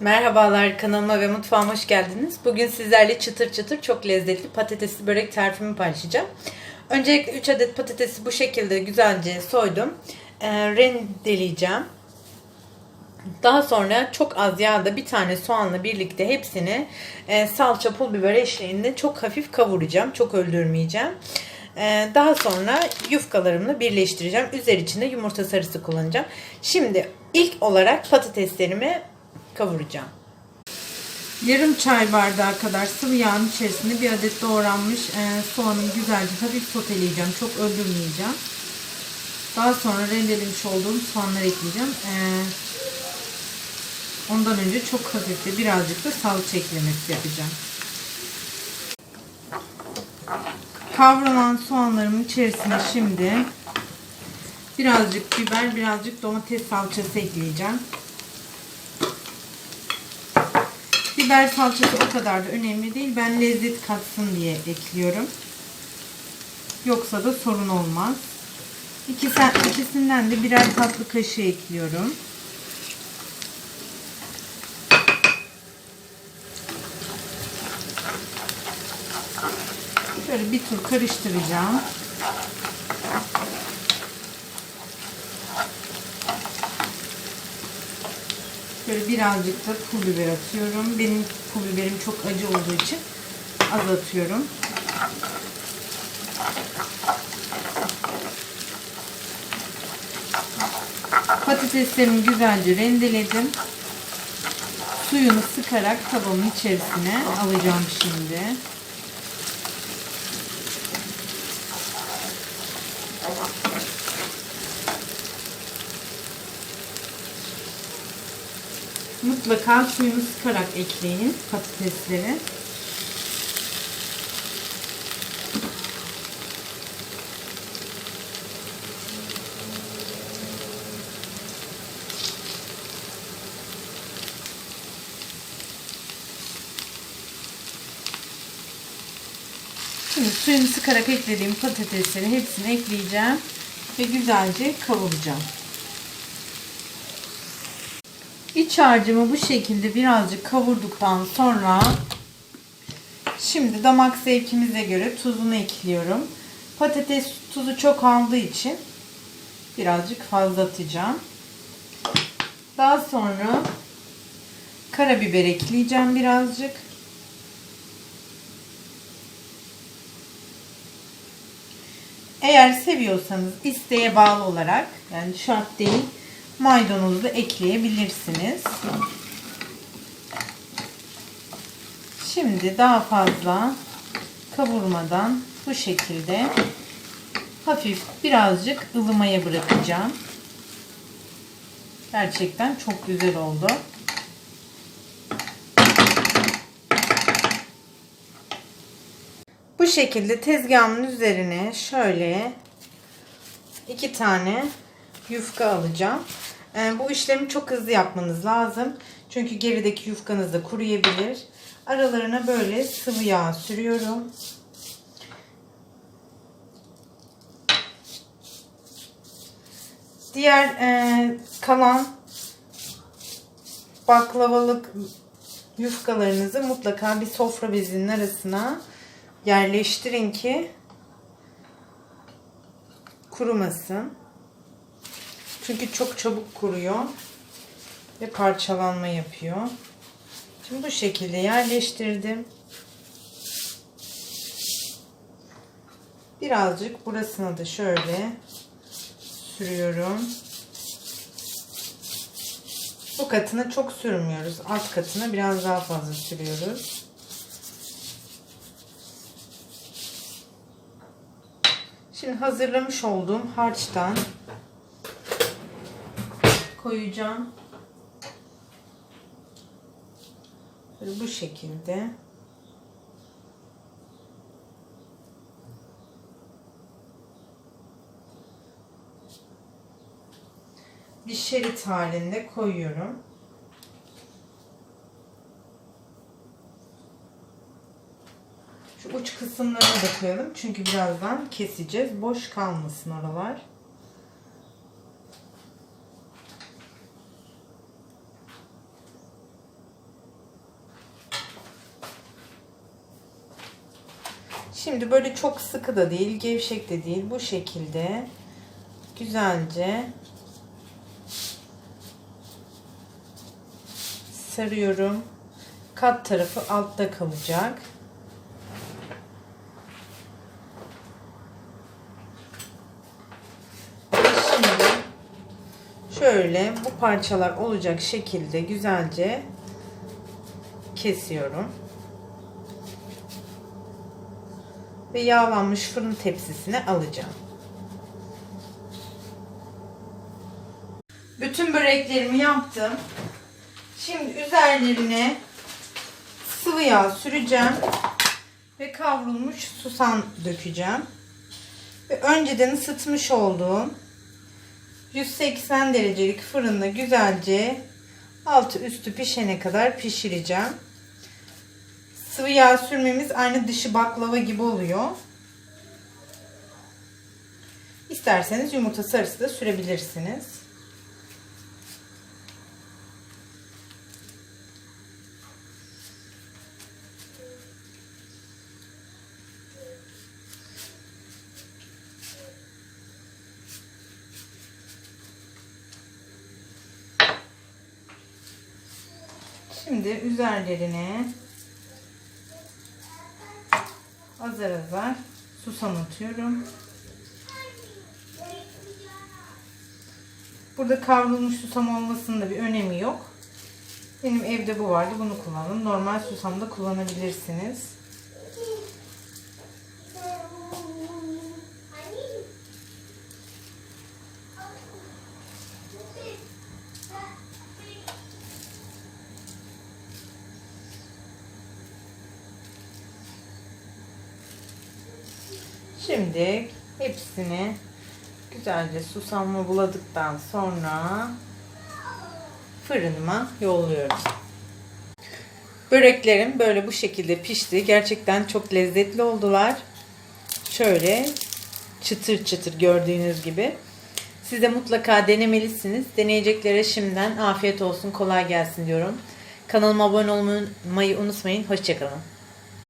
Merhabalar kanalıma ve mutfağıma hoş geldiniz. Bugün sizlerle çıtır çıtır çok lezzetli patatesli börek tarifimi paylaşacağım. Öncelikle 3 adet patatesi bu şekilde güzelce soydum. Ee, rendeleyeceğim. Daha sonra çok az yağda bir tane soğanla birlikte hepsini e, salça pul biber eşliğinde çok hafif kavuracağım. Çok öldürmeyeceğim. Ee, daha sonra yufkalarımla birleştireceğim. Üzeri içinde yumurta sarısı kullanacağım. Şimdi ilk olarak patateslerimi kavuracağım. Yarım çay bardağı kadar sıvı yağın içerisinde bir adet doğranmış e, soğanı güzelce hafif soteleyeceğim. Çok öldürmeyeceğim. Daha sonra rendelemiş olduğum soğanları ekleyeceğim. E, ondan önce çok hafif de birazcık da salça eklemesi yapacağım. Kavrulan soğanlarımın içerisine şimdi birazcık biber, birazcık domates salçası ekleyeceğim. Biber salçası o kadar da önemli değil. Ben lezzet katsın diye ekliyorum. Yoksa da sorun olmaz. İkisi, ikisinden de birer tatlı kaşığı ekliyorum. Şöyle bir tur karıştıracağım. Şöyle birazcık da pul biber atıyorum. Benim pul biberim çok acı olduğu için az atıyorum. Patateslerimi güzelce rendeledim. Suyunu sıkarak tavamın içerisine alacağım şimdi. Mutlaka suyunu sıkarak ekleyin patatesleri. Şimdi suyunu sıkarak eklediğim patatesleri hepsini ekleyeceğim ve güzelce kavuracağım. İç harcımı bu şekilde birazcık kavurduktan sonra şimdi damak zevkimize göre tuzunu ekliyorum. Patates tuzu çok aldığı için birazcık fazla atacağım. Daha sonra karabiber ekleyeceğim birazcık. Eğer seviyorsanız isteğe bağlı olarak yani şart değil maydanozu da ekleyebilirsiniz. Şimdi daha fazla kavurmadan bu şekilde hafif birazcık ılımaya bırakacağım. Gerçekten çok güzel oldu. Bu şekilde tezgahımın üzerine şöyle iki tane yufka alacağım. Ee, bu işlemi çok hızlı yapmanız lazım. Çünkü gerideki yufkanız da kuruyabilir. Aralarına böyle sıvı yağ sürüyorum. Diğer e, kalan baklavalık yufkalarınızı mutlaka bir sofra bezinin arasına yerleştirin ki kurumasın. Çünkü çok çabuk kuruyor ve parçalanma yapıyor. Şimdi bu şekilde yerleştirdim. Birazcık burasına da şöyle sürüyorum. Bu katına çok sürmüyoruz. Alt katına biraz daha fazla sürüyoruz. Şimdi hazırlamış olduğum harçtan koyacağım. Böyle bu şekilde. Bir şerit halinde koyuyorum. Şu uç kısımlarına da koyalım. Çünkü birazdan keseceğiz. Boş kalmasın oralar. Şimdi böyle çok sıkı da değil, gevşek de değil. Bu şekilde güzelce sarıyorum. Kat tarafı altta kalacak. Şimdi şöyle bu parçalar olacak şekilde güzelce kesiyorum. Ve yağlanmış fırın tepsisine alacağım. Bütün böreklerimi yaptım. Şimdi üzerlerine sıvı yağ süreceğim ve kavrulmuş susam dökeceğim. Ve önceden ısıtmış olduğum 180 derecelik fırında güzelce altı üstü pişene kadar pişireceğim. Sıvı yağ sürmemiz aynı dışı baklava gibi oluyor. İsterseniz yumurta sarısı da sürebilirsiniz. Şimdi üzerlerine azar azar susam atıyorum. Burada kavrulmuş susam olmasının da bir önemi yok. Benim evde bu vardı. Bunu kullandım. Normal susam da kullanabilirsiniz. Şimdi hepsini güzelce susamla buladıktan sonra fırınıma yolluyorum. Böreklerim böyle bu şekilde pişti. Gerçekten çok lezzetli oldular. Şöyle çıtır çıtır gördüğünüz gibi. Siz de mutlaka denemelisiniz. Deneyeceklere şimdiden afiyet olsun, kolay gelsin diyorum. Kanalıma abone olmayı unutmayın. Hoşçakalın.